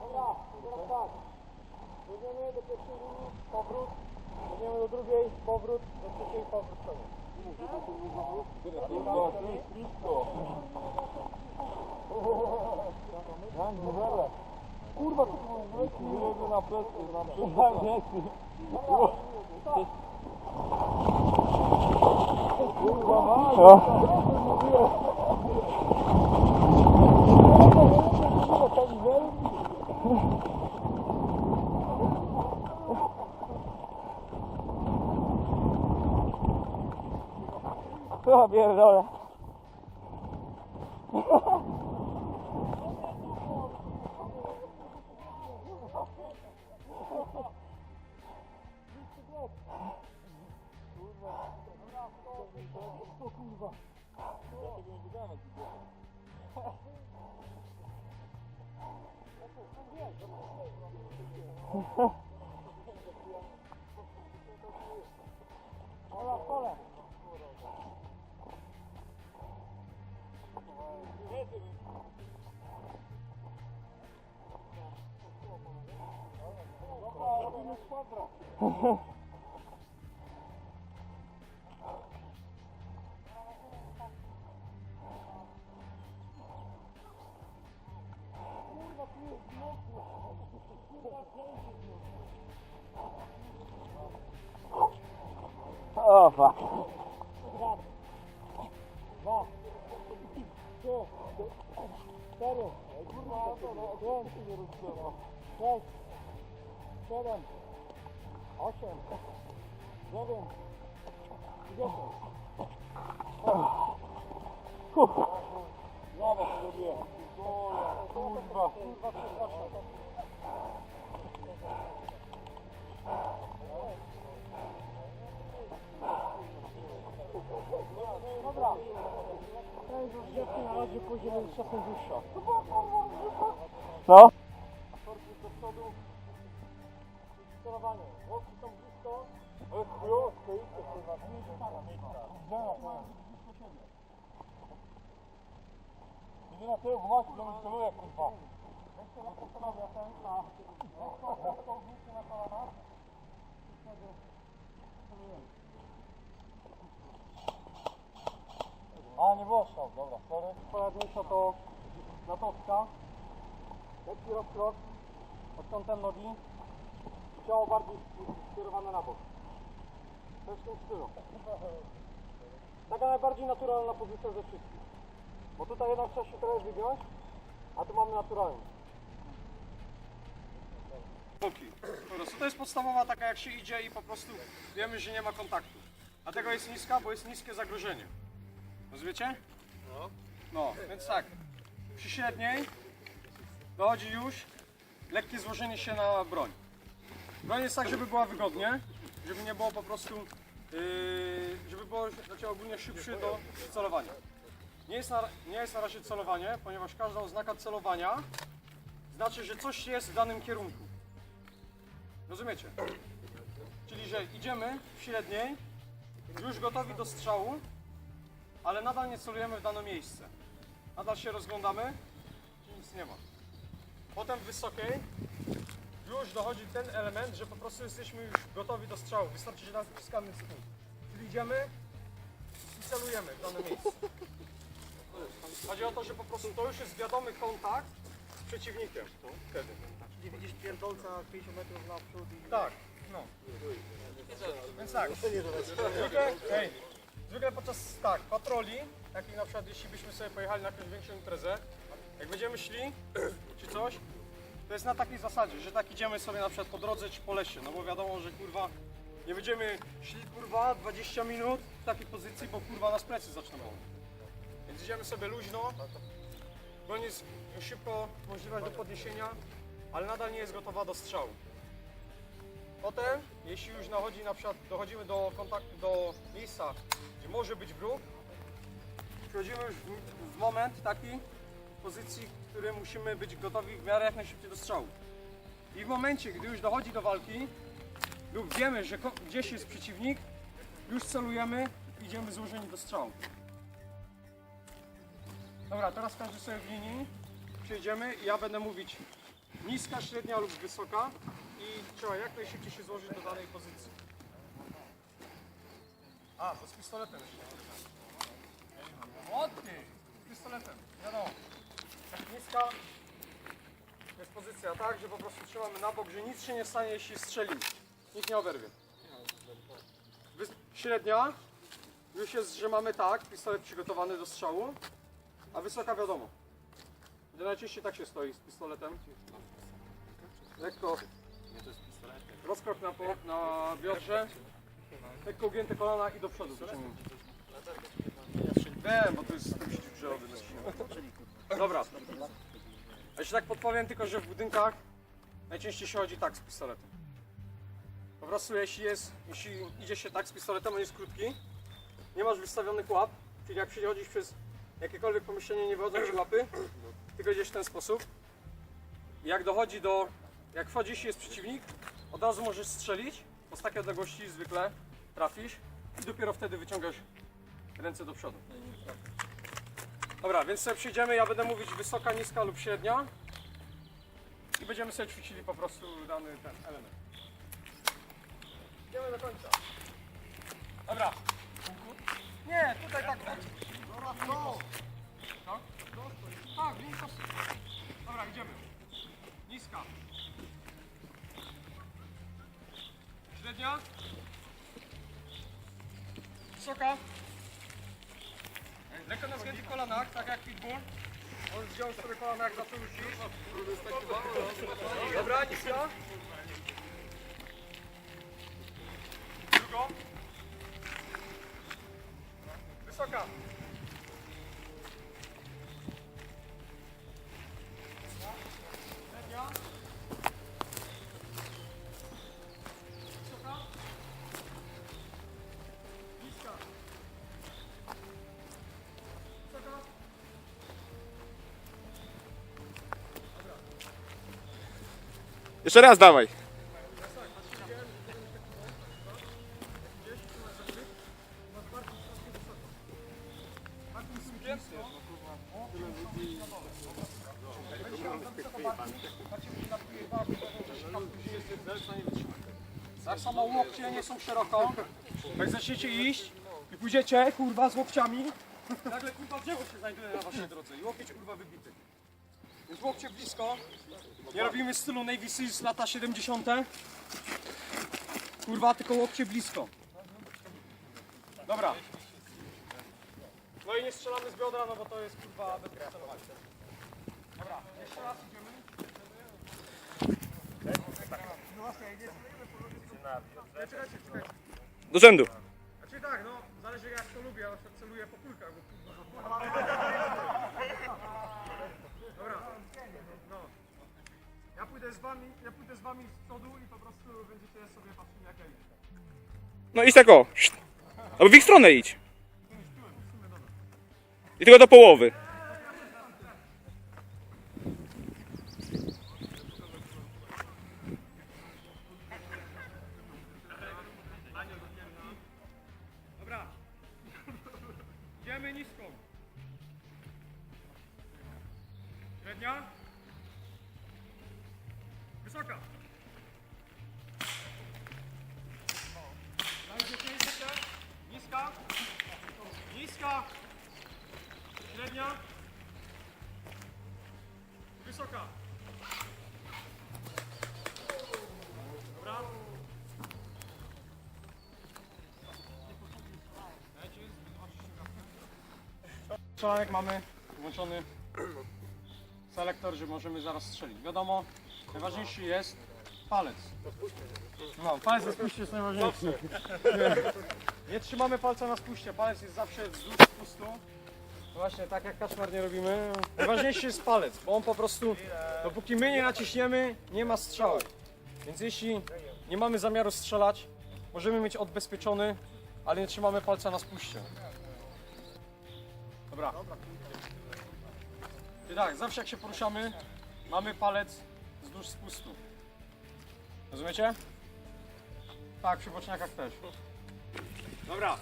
Dobra, teraz tak. Jedziemy do pierwszej linii, powrót. Jedziemy do drugiej, powrót, do trzeciej, powrót. No, jest. Kurwa, tu Wyjedzie na plecy, na plecy. Kurwa, mać. Ja pierdolę. Seven. Seven. Eight. Seven. Osiem. Dziewięć. Dziesięć. Brawo sobie. Kurwa. Kurwa, przepraszam. Na razie poziom jest czasem wyższa. No. Korpus do przodu. Sterowanie. Łokci są blisko. Jest chujowo, stoicie, kurwa. Idzie na tył, właśnie, to mi celuje, kurwa. Weźcie na postanowia ten na... Lekko, lekko wróćcie na kolana. I wtedy celujemy. A, nie dobra, sorry. Poradniejsza to latowska. Lekki rozkrok pod kątem nogi. Ciało bardziej skierowane na bok. Jest w tym stylu. Taka najbardziej naturalna pozycja ze wszystkich. Bo tutaj jednak trzeba się trochę wygiąć, a tu mamy naturalnie. boki. Po to jest podstawowa taka jak się idzie i po prostu wiemy, że nie ma kontaktu. Dlatego jest niska, bo jest niskie zagrożenie. Rozumiecie? No. No, więc tak. Przy średniej dochodzi już lekkie złożenie się na broń. Broń jest tak, żeby była wygodnie, żeby nie było po prostu, yy, żeby było znaczy ogólnie szybszy do celowania. Nie jest, na, nie jest na razie celowanie, ponieważ każda oznaka celowania znaczy, że coś jest w danym kierunku. Rozumiecie? Czyli, że idziemy w średniej, już gotowi do strzału, ale nadal nie celujemy w dane miejsce. Nadal się rozglądamy, czy nic nie ma. Potem w wysokiej już dochodzi ten element, że po prostu jesteśmy już gotowi do strzału. Wystarczy, że naciskamy spust. Czyli idziemy i celujemy w dane miejsce. Chodzi o to, że po prostu to już jest wiadomy kontakt z przeciwnikiem. Wtedy. Czyli widzisz pierdolca 50 metrów naprzód i... Tak, no. Więc tak, hej, zwykle podczas tak, patroli, takich na przykład jeśli byśmy sobie pojechali na jakąś większą imprezę, jak będziemy szli, czy coś, to jest na takiej zasadzie, że tak idziemy sobie na przykład po drodze czy po lesie, no bo wiadomo, że kurwa, nie będziemy szli kurwa 20 minut w takiej pozycji, bo kurwa nas plecy zaczną. Więc idziemy sobie luźno, broń jest szybko możliwość do podniesienia, ale nadal nie jest gotowa do strzału. Potem, jeśli już dochodzi na przykład, dochodzimy do kontaktu, do miejsca, gdzie może być wróg, przechodzimy już w, w moment taki, pozycji, w której musimy być gotowi w miarę jak najszybciej do strzału. I w momencie, gdy już dochodzi do walki, lub wiemy, że gdzieś jest przeciwnik, już celujemy, idziemy złożeni do strzału. Dobra, teraz każdy sobie w linii przejdziemy i ja będę mówić niska, średnia lub wysoka i trzeba jak najszybciej się złożyć do danej pozycji. A, to z pistoletem jeszcze. Z pistoletem, wiadomo. Niska jest pozycja tak, że po prostu trzymamy na bok, że nic się nie stanie, jeśli strzelimy. Nikt nie oberwie. Średnia już jest, że mamy tak, pistolet przygotowany do strzału, a wysoka wiadomo. Najczęściej tak się stoi z pistoletem. Lekko rozkrok na, po, na biodrze, lekko ugięte kolana i do przodu wyciągnięcie. Wiem, bo to jest przyrody. Dobra. A tak podpowiem tylko, że w budynkach najczęściej się chodzi tak z pistoletem. Po prostu jeśli jest, jeśli idzie się tak z pistoletem, on jest krótki, nie masz wystawionych łap, czyli jak przechodzisz przez jakiekolwiek pomieszczenie, nie wychodzą ci łapy, tylko idziesz w ten sposób. I jak dochodzi do, jak wchodzisz jest przeciwnik, od razu możesz strzelić, bo z takiej odległości zwykle trafisz i dopiero wtedy wyciągasz ręce do przodu. Dobra, więc sobie przejdziemy, ja będę mówić wysoka, niska lub średnia i będziemy sobie ćwiczyli po prostu dany ten element. Idziemy do końca. Dobra. Nie, tutaj tak. Dobra, no. Tak? Nisko. Dobra, idziemy. Niska. Średnia. Wysoka. Lekko na zgiętych kolanach, tak jak pitbull. Możesz wziąć sobie kolana jak zaczął rzucić. Dobra, niska. Drugą. Wysoka. Jeszcze raz dawaj. Tak samo łokcie nie są szeroko. Jak zaczniecie iść i pójdziecie kurwa z łokciami, nagle kurwa drzewo się znajduje na waszej drodze i łokieć kurwa wybity. Więc łokcie blisko. Nie robimy stylu Navy Seals lata 70. Kurwa, tylko łokcie blisko. Dobra. No i nie strzelamy z biodra, no bo to jest kurwa bez celowania. Dobra, jeszcze raz idziemy. Do rzędu. Znaczy tak, no, zależy jak to lubię, przykład celuję po kulkach, bo kurwa. Dobra, pójdę z wami, ja pójdę z wami z przodu i po prostu będziecie sobie patrzyli jak ja idę. No idź tak o. Albo w ich stronę idź. I tylko do połowy. Strzelanek mamy włączony selektor, że możemy zaraz strzelić. Wiadomo, najważniejszy jest palec. No, palec na spuście jest najważniejszy. Nie, trzymamy palca na spuście, palec jest zawsze wzdłuż spustu. Właśnie tak jak kaczmar nie robimy. Najważniejszy jest palec, bo on po prostu, dopóki my nie naciśniemy, nie ma strzału. Więc jeśli nie mamy zamiaru strzelać, możemy mieć odbezpieczony, ale nie trzymamy palca na spuście. Dobra. I tak, zawsze jak się poruszamy, mamy palec wzdłuż spustu. Rozumiecie? Tak, przy boczniakach też. Dobra.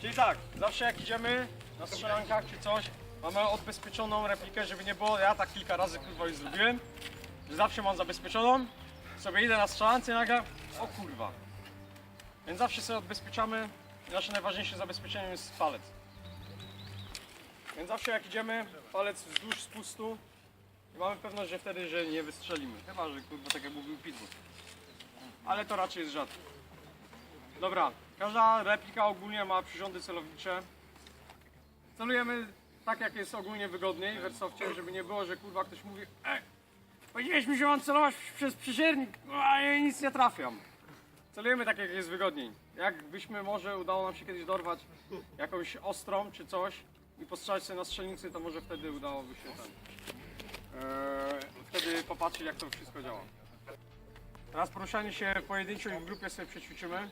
Czyli tak, zawsze jak idziemy na strzelankach czy coś, Mamy odbezpieczoną replikę, żeby nie było, ja tak kilka razy kurwa już zrobiłem, że zawsze mam zabezpieczoną, sobie idę na strzelance i nagle, o kurwa. Więc zawsze sobie odbezpieczamy, nasze najważniejsze zabezpieczenie jest palec. Więc zawsze jak idziemy, palec wzdłuż spustu i mamy pewność, że wtedy, że nie wystrzelimy. Chyba, że kurwa tak jak mówił Pitbull. Ale to raczej jest rzadko. Dobra, każda replika ogólnie ma przyrządy celownicze. Celujemy tak, jak jest ogólnie wygodniej w Airsoftie, żeby nie było, że kurwa ktoś mówi Ej, powiedziałeś mi, że mam celować przez przyziernik, a ja nic nie trafiam. Celujemy tak, jak jest wygodniej. Jakbyśmy może udało nam się kiedyś dorwać jakąś ostrą czy coś i postrzelać sobie na strzelnicy, to może wtedy udałoby się ten. Eee, wtedy popatrzeć, jak to wszystko działa. Teraz poruszanie się pojedynczo i w grupie sobie przećwiczymy,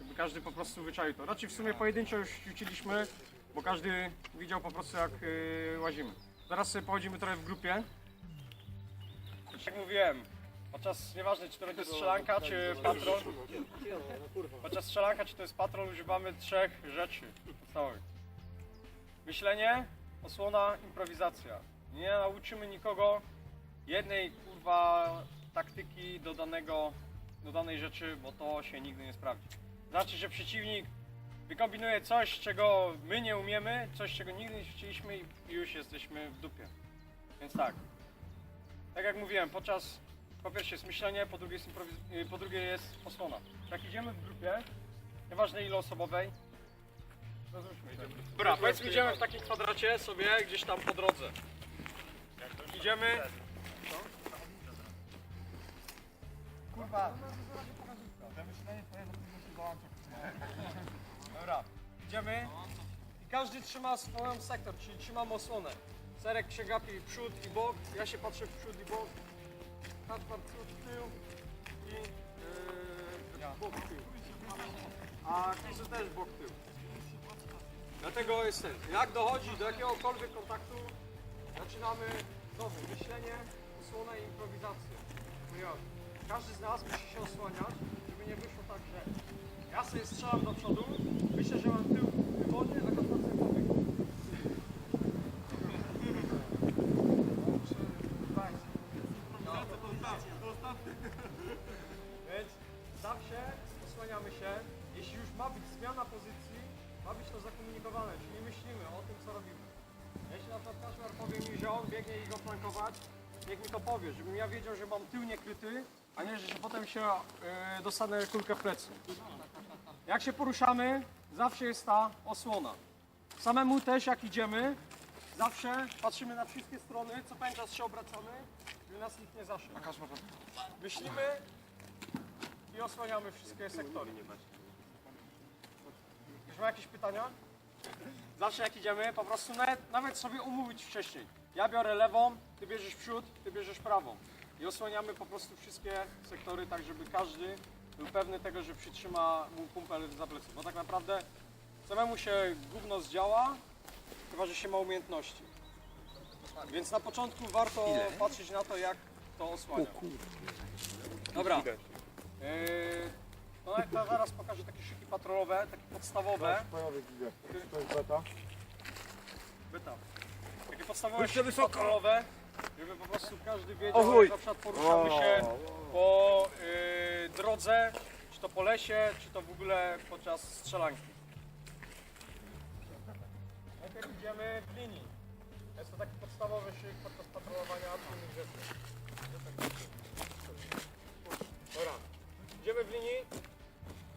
żeby każdy po prostu wyczaił to. Raczej w sumie pojedynczo już ćwiczyliśmy, bo każdy widział po prostu jak yy, łazimy. Teraz sobie pochodzimy trochę w grupie. Jak mówiłem, podczas nieważne czy to będzie strzelanka czy patrol, podczas strzelanka czy to jest patrol używamy trzech rzeczy podstawowych. Myślenie, osłona, improwizacja. Nie nauczymy nikogo jednej kurwa taktyki do, danego, do danej rzeczy, bo to się nigdy nie sprawdzi. Znaczy, że przeciwnik wykombinuje coś, czego my nie umiemy, coś, czego nigdy nie chcieliśmy i już jesteśmy w dupie. Więc tak. Tak jak mówiłem, podczas po pierwsze jest myślenie, po drugie jest, y, po drugie jest osłona. Jak idziemy w grupie, nieważne ile osobowej. Dobra, powiedzmy idziemy w takim kwadracie sobie gdzieś tam po drodze. Idziemy. Kurwa. Dobra, idziemy i każdy trzyma swoją sektor, czyli trzymam osłonę. Serek się gapi przód i bok, ja się patrzę w przód i bok, Kacpar przód, tył i yy, bok, tył. A Krizu też bok, tył. Dlatego jest ten. Jak dochodzi do jakiegokolwiek kontaktu, zaczynamy znowu myślenie, osłonę i improwizację. Ponieważ każdy z nas musi się osłaniać, żeby nie wyszło tak, że ja sobie strzelam do przodu, myślę, że mam tył wolny, a powie, żebym ja wiedział, że mam tył niekryty, a nie, że się potem się yy, dostanę kulkę w plecy. Jak się poruszamy, zawsze jest ta osłona. Samemu też jak idziemy, zawsze patrzymy na wszystkie strony, co pewien czas się obracamy, żeby nas nikt nie zaszedł. Myślimy i osłaniamy wszystkie sektory. Już ma jakieś pytania? Zawsze jak idziemy, po prostu nawet, nawet sobie umówić wcześniej. Ja biorę lewą, ty bierzesz przód, ty bierzesz prawą. I osłaniamy po prostu wszystkie sektory, tak żeby każdy był pewny tego, że przytrzyma mu kumpel za plecy. Bo tak naprawdę samemu się gówno zdziała, chyba że się ma umiejętności. Więc na początku warto patrzeć na to, jak to osłania. Dobra. Yy, no to zaraz pokażę takie szyki patrolowe, takie podstawowe. To jest beta. Beta. Podstawowe szyki patrolowe, żeby po prostu każdy wiedział, O chuj. jak na przykład poruszamy się po yy, drodze, czy to po lesie, czy to w ogóle podczas strzelanki. Najpierw idziemy w linii. Jest to taki podstawowy szyk podczas patrolowania innych rzeczy. Dobra. Idziemy w linii.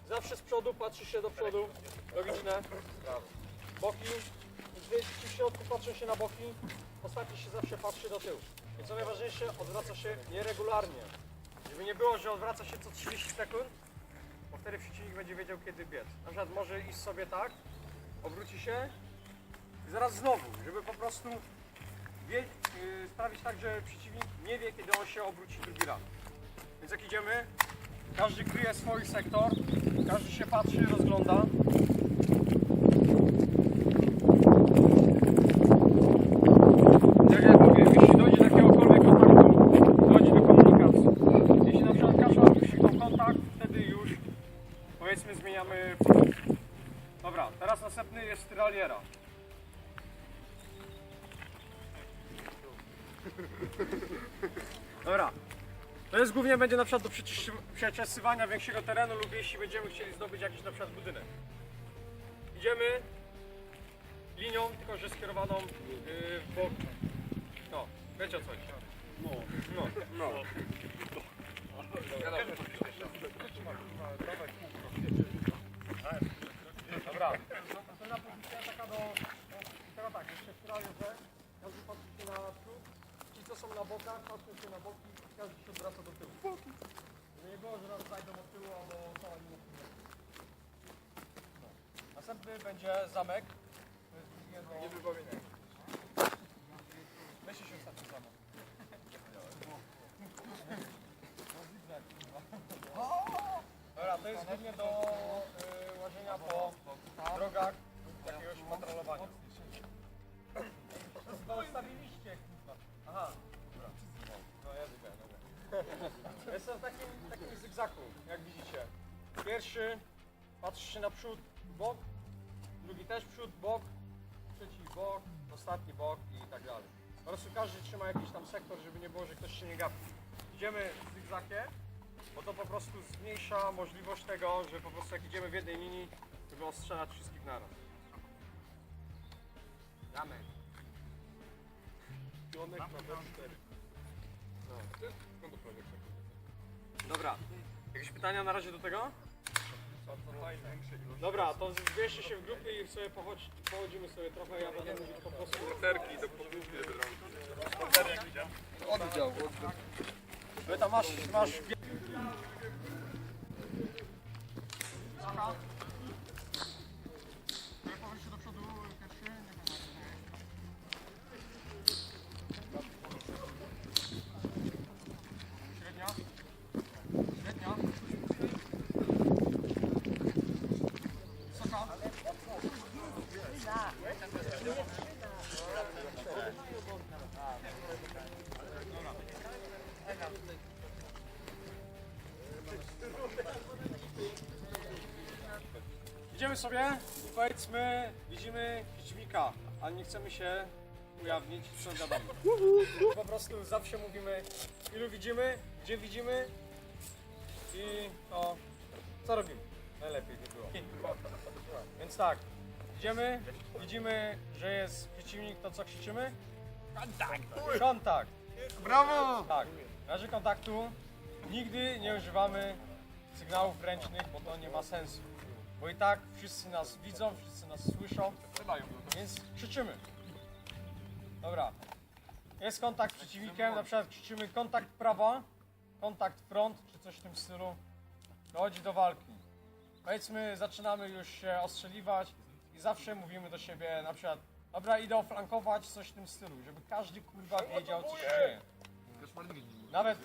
Zawsze z przodu patrzy się do przodu. Logiczne. Boki. Ci w środku patrzą się na boki, ostatni się zawsze patrzy do tyłu. I co najważniejsze, odwraca się nieregularnie. Żeby nie było, że odwraca się co 30 sekund, bo wtedy przeciwnik będzie wiedział kiedy biec. Na przykład może iść sobie tak, obróci się i zaraz znowu, żeby po prostu wie, yy, sprawić tak, że przeciwnik nie wie kiedy on się obróci drugi raz. Więc jak idziemy, każdy kryje swój sektor, każdy się patrzy, rozgląda. Dobra. To jest głównie będzie na przykład do przeczesywania większego terenu lub jeśli będziemy chcieli zdobyć jakiś na przykład budynek. Idziemy linią, tylko że skierowaną yy, w bok. No, wiecie o co chodzi. No. No. no. Dobra. Następna pozycja taka do... Teraz tak, jeszcze spiralnie, że każdy patrzy się na przód. Ci co są na bokach, patrzą się na boki, każdy się odwraca do tyłu. Żeby nie było, że nas zajdą od tyłu albo cała przód. No. Następny będzie zamek. To jest drugie do... Nie wypominaj. Weźcie się ostatni zamek. Dobra, to jest głównie do y, łażenia po drogach jakiegoś patrolowania. Jestem w takim, takim zygzaku, jak widzicie. Pierwszy patrzy się na przód, bok, drugi też przód, bok, trzeci bok, ostatni bok i tak dalej. Po prostu każdy trzyma jakiś tam sektor, żeby nie było, że ktoś się nie gapi. Idziemy w zygzakie, bo to po prostu zmniejsza możliwość tego, że po prostu jak idziemy w jednej linii, żeby ostrzelać wszystkich naraz. Jamek. Pionek na B4. Dobra. Jakieś pytania na razie do tego? Dobra, to zbierzcie się w grupy i sobie pochodź, pochodzimy sobie trochę, ja będę mówić po prostu. Terki do podwórki Oddział. Wy tam masz, masz... do przodu pierwszy, Średnia. Średnia. Wysoka. Sobie, powiedzmy, widzimy przeciwnika, ale nie chcemy się ujawnić, co gadamy. Po prostu zawsze mówimy, ilu widzimy, gdzie widzimy i to, co robimy. Najlepiej by było. Więc tak, idziemy, widzimy, że jest przeciwnik, to co krzyczymy? Kontakt! Kontakt! Brawo! Tak, w razie kontaktu nigdy nie używamy sygnałów ręcznych, bo to nie ma sensu. Bo i tak wszyscy nas widzą, wszyscy nas słyszą, więc krzyczymy. Dobra. Jest kontakt z przeciwnikiem, na przykład krzyczymy kontakt prawa, kontakt front, czy coś w tym stylu. Dochodzi do walki. Powiedzmy, zaczynamy już się ostrzeliwać i zawsze mówimy do siebie na przykład Dobra, idę oflankować, coś w tym stylu, żeby każdy kurwa wiedział, co się dzieje. Nawet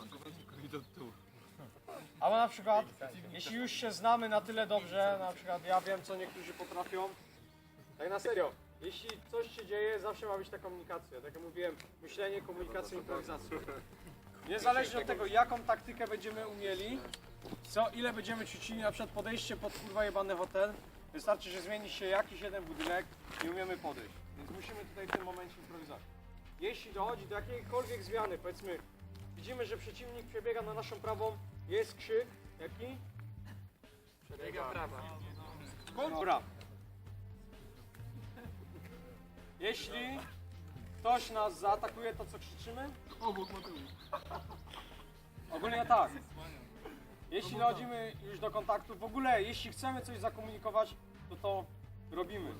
Albo na przykład, jeśli już się znamy na tyle dobrze, na przykład ja wiem, co niektórzy potrafią, tak na serio, jeśli coś się dzieje, zawsze ma być ta komunikacja. Tak jak mówiłem, myślenie, komunikacja, improwizacja. Niezależnie od tego, jaką taktykę będziemy umieli, co, ile będziemy ćwiczyli, na przykład podejście pod kurwa jebany hotel, wystarczy, że zmieni się jakiś jeden budynek i umiemy podejść. Więc musimy tutaj w tym momencie improwizować. Jeśli dochodzi do jakiejkolwiek zmiany, powiedzmy, widzimy, że przeciwnik przebiega na naszą prawą, jest krzyk, jaki? Przebiega prawa. Dobra. Jeśli ktoś nas zaatakuje, to co krzyczymy? Obok tyłu. Ogólnie tak. Jeśli dochodzimy już do kontaktu, w ogóle jeśli chcemy coś zakomunikować, to to robimy.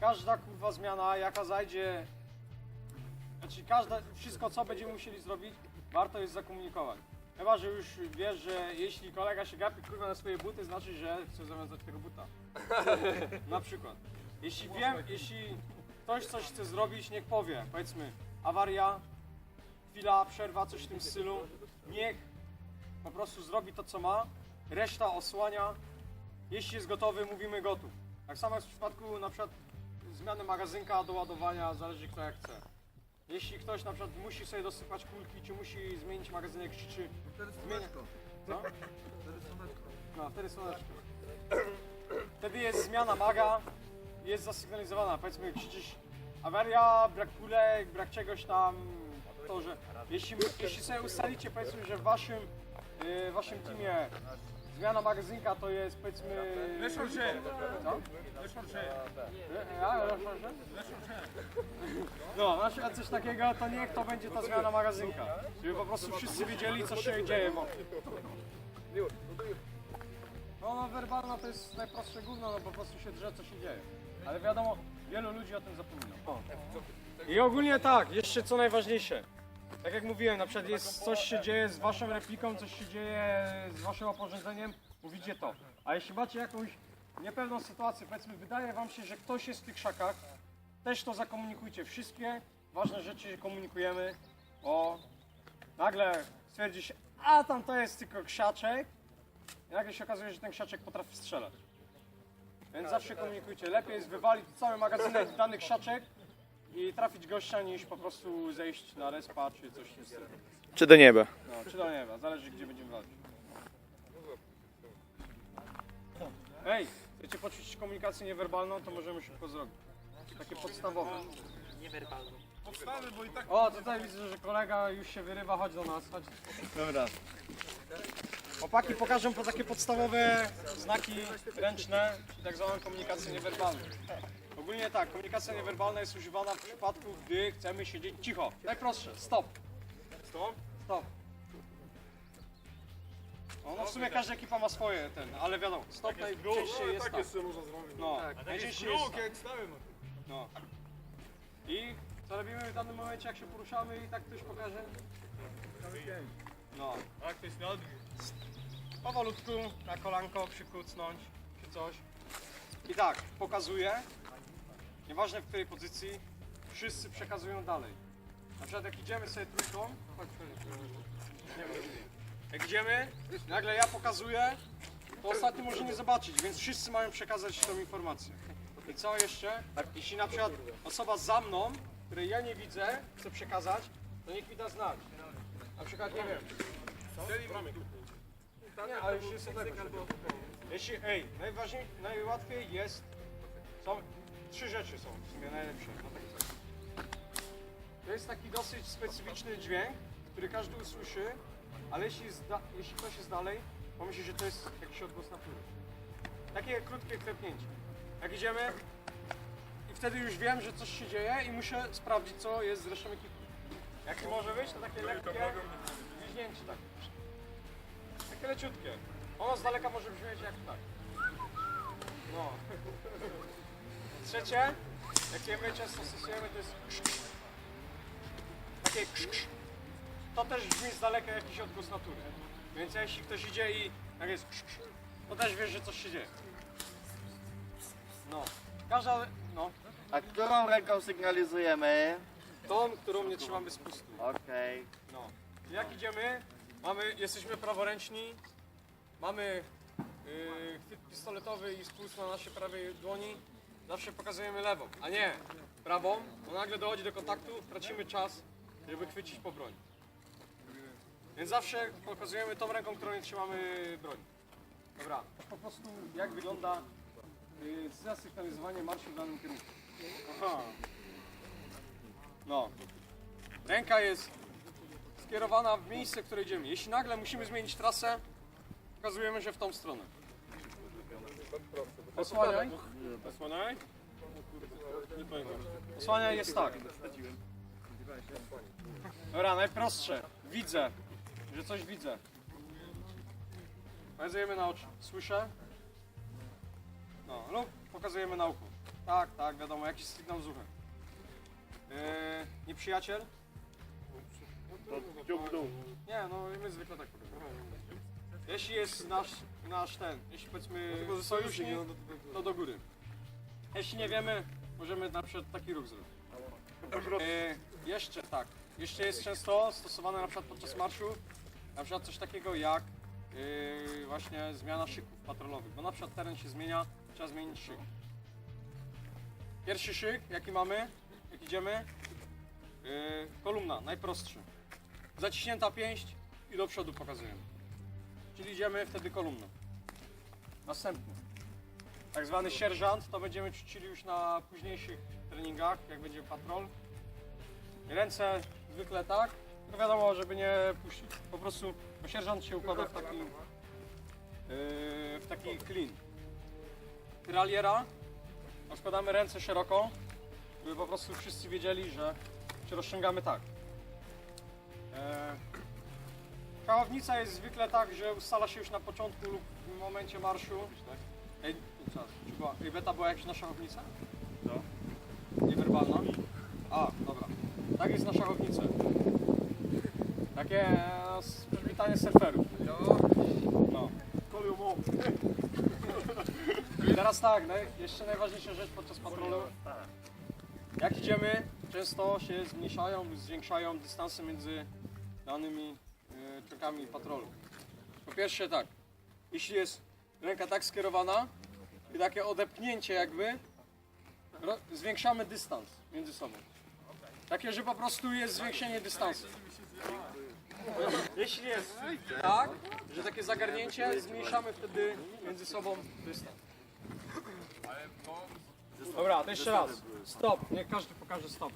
Każda kurwa zmiana, jaka zajdzie, znaczy każda, wszystko co będziemy musieli zrobić, warto jest zakomunikować. Chyba, że już wiesz, że jeśli kolega się gapi kurwa na swoje buty, znaczy, że chce zawiązać tego buta. Na przykład. Jeśli wiem, jeśli ktoś coś chce zrobić, niech powie, powiedzmy, awaria, chwila, przerwa, coś w tym stylu. Niech po prostu zrobi to, co ma, reszta osłania. Jeśli jest gotowy, mówimy gotów. Tak samo jest w przypadku na przykład zmiany magazynka do ładowania, zależy kto jak chce. Jeśli ktoś na przykład musi sobie dosypać kulki, czy musi zmienić magazynek, krzyczy... Zmienia... Co? No, wtedy słoneczko. Wtedy jest zmiana maga, jest zasygnalizowana. Powiedzmy, krzyczysz awaria, brak kulek, brak czegoś tam, to, że jeśli, jeśli sobie ustalicie powiedzmy, że w waszym, yy, waszym teamie zmiana magazynka to jest powiedzmy... Co? Ja, Leszorze? No, na przykład coś takiego, to niech to będzie ta zmiana magazynka. Żeby po prostu wszyscy wiedzieli, co się dzieje wokół. No, no werbalna to jest najprostsze gówno, no po prostu się drze, co się dzieje. Ale wiadomo, wielu ludzi o tym zapomina. I ogólnie tak, jeszcze co najważniejsze. Tak jak mówiłem, na przykład jest coś się dzieje z waszą repliką, coś się dzieje z waszym oporządzeniem, mówicie to. A jeśli macie jakąś niepewną sytuację, powiedzmy, wydaje wam się, że ktoś jest w tych krzakach, też to zakomunikujcie. Wszystkie ważne rzeczy komunikujemy, bo nagle stwierdzi się, a tam to jest tylko krzaczek, i nagle się okazuje, że ten krzaczek potrafi strzelać. Więc zawsze komunikujcie. Lepiej jest wywalić cały magazynek w dany krzaczek i trafić gościa, niż po prostu zejść na respa czy coś w tym stylu. Czy do nieba? No, czy do nieba, zależy gdzie będziemy walczyć. Ej, chcecie poczuć komunikację niewerbalną, to możemy szybko zrobić. Takie podstawowe. Podstawy, bo i tak... O, tutaj widzę, że kolega już się wyrywa, chodź do nas, chodź. Dobra. Chłopaki pokażą po takie podstawowe znaki ręczne, czyli tak zwaną komunikację niewerbalną. Ogólnie tak, komunikacja niewerbalna jest używana w przypadku, gdy chcemy siedzieć cicho. Najprostsze, stop. Stop? Stop. No, no w sumie każda ekipa ma swoje ten, ale wiadomo, stop najczęściej jest tak tak. jeszcze można zrobić. No, Tak, najczęściej jest tak. jak stałem. No. I co robimy w danym momencie, jak się poruszamy i tak ktoś pokaże? No. Tak, to jest na odwrót. Powolutku, na kolanko przykucnąć, czy coś. I tak, pokazuję. Nieważne w której pozycji, wszyscy przekazują dalej. Na przykład jak idziemy sobie trójką, jak idziemy, nagle ja pokazuję, to ostatni może nie zobaczyć, więc wszyscy mają przekazać tą informację. I co jeszcze? Jeśli na przykład osoba za mną, której ja nie widzę, chce przekazać, to niech mi da znać. Na przykład, nie wiem, nie, ale już jest tego. Jeśli, ej, najważniej, najłatwiej jest, trzy rzeczy są w sumie najlepsze na. To jest taki dosyć specyficzny dźwięk, który każdy usłyszy, ale jeśli, zda, jeśli ktoś jest dalej, pomyśli, że to jest jakiś odgłos natury. Takie krótkie klepnięcie. Jak idziemy i wtedy już wiem, że coś się dzieje i muszę sprawdzić, co jest z resztą ekipy. Jak może być, to takie lekkie gwizdnięcie tak. Takie leciutkie. Ono z daleka może brzmieć jak tak. No. Trzecie, jakie my często stosujemy, to jest krz, krz. Takie krz, krz. To też brzmi z daleka jakiś odgłos natury. Więc jeśli ktoś idzie i tak jest krz, krz, to też wiesz, że coś się dzieje. No. Każda, no, A którą ręką sygnalizujemy? tą, którą nie trzymamy spustu. Okej. No. Jak idziemy, mamy, jesteśmy praworęczni, mamy yy, chwyt pistoletowy i spust na naszej prawej dłoni, zawsze pokazujemy lewą, a nie prawą, bo nagle dochodzi do kontaktu, tracimy czas, żeby chwycić po broń. Więc zawsze pokazujemy tą ręką, którą nie trzymamy broni. Dobra, po prostu jak wygląda yy, zasygnalizowanie marszu w danym kierunku. Aha. No. Ręka jest skierowana w miejsce, w które idziemy. Jeśli nagle musimy zmienić trasę, pokazujemy się w tą stronę. Osłaniaj. Osłaniaj. Nie pamiętam. Osłaniaj jest tak. Dobra, najprostsze. Widzę, że coś widzę. Pokazujemy na oczy. Słyszę. No, lub pokazujemy na ucho. Tak, tak, wiadomo, jakiś sygnał z uchem. Yy, nieprzyjaciel. Dół. Nie, no my zwykle tak. Jeśli jest nasz, nasz ten, jeśli powiedzmy sojusznik, to do góry. Jeśli nie wiemy, możemy na przykład taki ruch zrobić. E, jeszcze tak, jeszcze jest często stosowane na przykład podczas marszu, na przykład coś takiego jak e, właśnie zmiana szyków patrolowych, bo na przykład teren się zmienia, trzeba zmienić szyk. Pierwszy szyk, jaki mamy, jak idziemy, e, kolumna, najprostszy. Zaciśnięta pięść i do przodu pokazujemy. Czyli idziemy wtedy kolumną. Następny. Tak zwany sierżant, to będziemy ćwiczyli już na późniejszych treningach, jak będzie patrol. Ręce zwykle tak. No wiadomo, żeby nie puścić. Po prostu bo sierżant się układa w taki, yy, w taki klin. Tyraliera, rozkładamy ręce szeroko, żeby po prostu wszyscy wiedzieli, że się rozciągamy tak. E, Szachownica jest zwykle tak, że ustala się już na początku lub w momencie marszu. Ej, co? Czy była, ej, beta była jakaś na szachownicę? Co? Niewerbalna? A, dobra. Tak jest na szachownicę. Takie e, s- przywitanie surferów. No. I teraz tak, no, jeszcze najważniejsza rzecz podczas patrolu. Jak idziemy, często się zmniejszają, zwiększają dystanse między danymi y, członkami patrolu. Po pierwsze tak, jeśli jest ręka tak skierowana i takie odepchnięcie jakby, zwiększamy dystans między sobą. Takie, że po prostu jest zwiększenie dystansu. Jeśli jest tak, że takie zagarnięcie, zmniejszamy wtedy między sobą dystans. Dobra, to jeszcze raz. Stop, niech każdy pokaże stop.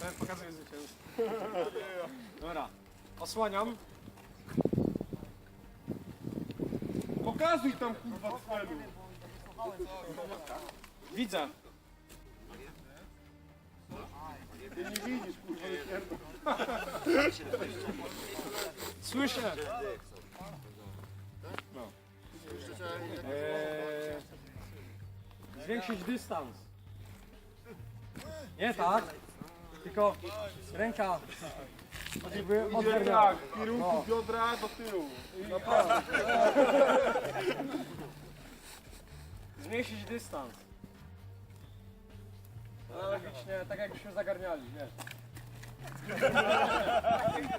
Ten pokazuje zwycięstwo. Dobra, osłaniam. Pokazuj tam kurwa celu. Widzę. Ty nie widzisz kurwa. Słyszę. No. Eee, zwiększyć dystans. Nie tak, tylko ręka jakby Idzie tak, w kierunku biodra do tyłu. Zmniejszyć dystans. Analogicznie, tak jakbyśmy zagarniali, wiesz.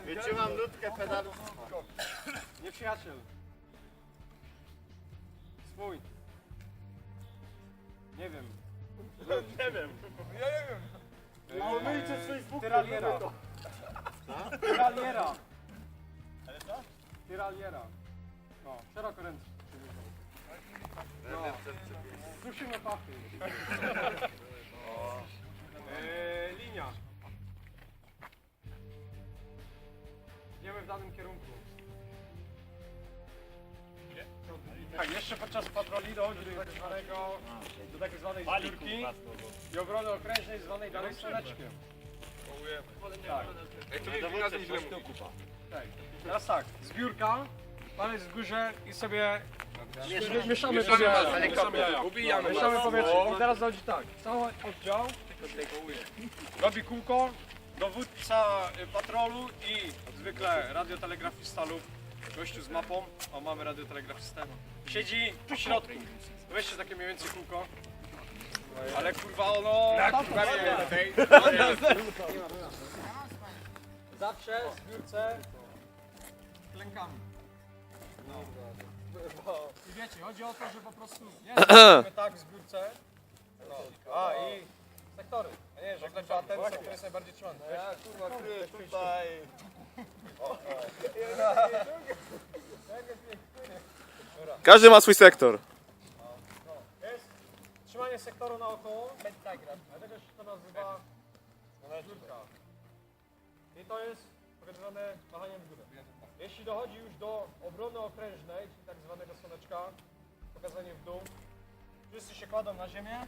Wyciąłam nutkę pedałów. Nieprzyjaciel. Swój. Nie wiem. Nie wiem. Ja nie wiem. Eee, Myjcie z Facebooka. Tyraliera. Tyraliera. Tyraliera. No, szeroko ręce. No. Pachy. Eee, linia. Idziemy w danym kierunku. Tak, jeszcze podczas patroli dochodzi do tak zwanego, do tak zwanej zbiórki i obrony okrężnej zwanej dalej słoneczkiem. Tak. tak. Teraz tak, zbiórka, pan jest w górze i sobie mieszamy, mieszamy powietrze. Ubijamy. Mieszamy powietrze. I teraz chodzi tak, cały oddział robi kółko, dowódca y, patrolu i zwykle radiotelegrafista lub gościu z mapą, o mamy radiotelegrafistę, siedzi w środku. Weźcie takie mniej więcej kółko. Ale kurwa ono... prawie- Zawsze w zbiórce klękamy. No. I wiecie, chodzi o to, że po prostu nie tak w zbiórce. No. A i sektory. A nie, że kurwa ten sektor jest najbardziej trzymany. Ja kurwa kryję tutaj. Każdy ma swój sektor. Trzymanie sektoru naokoło. Dlatego się to nazywa zbiórka. I to jest pokazywane machaniem w górę. Jeśli dochodzi już do obrony okrężnej, czyli tak zwanego słoneczka, pokazanie w dół, wszyscy się kładą na ziemię.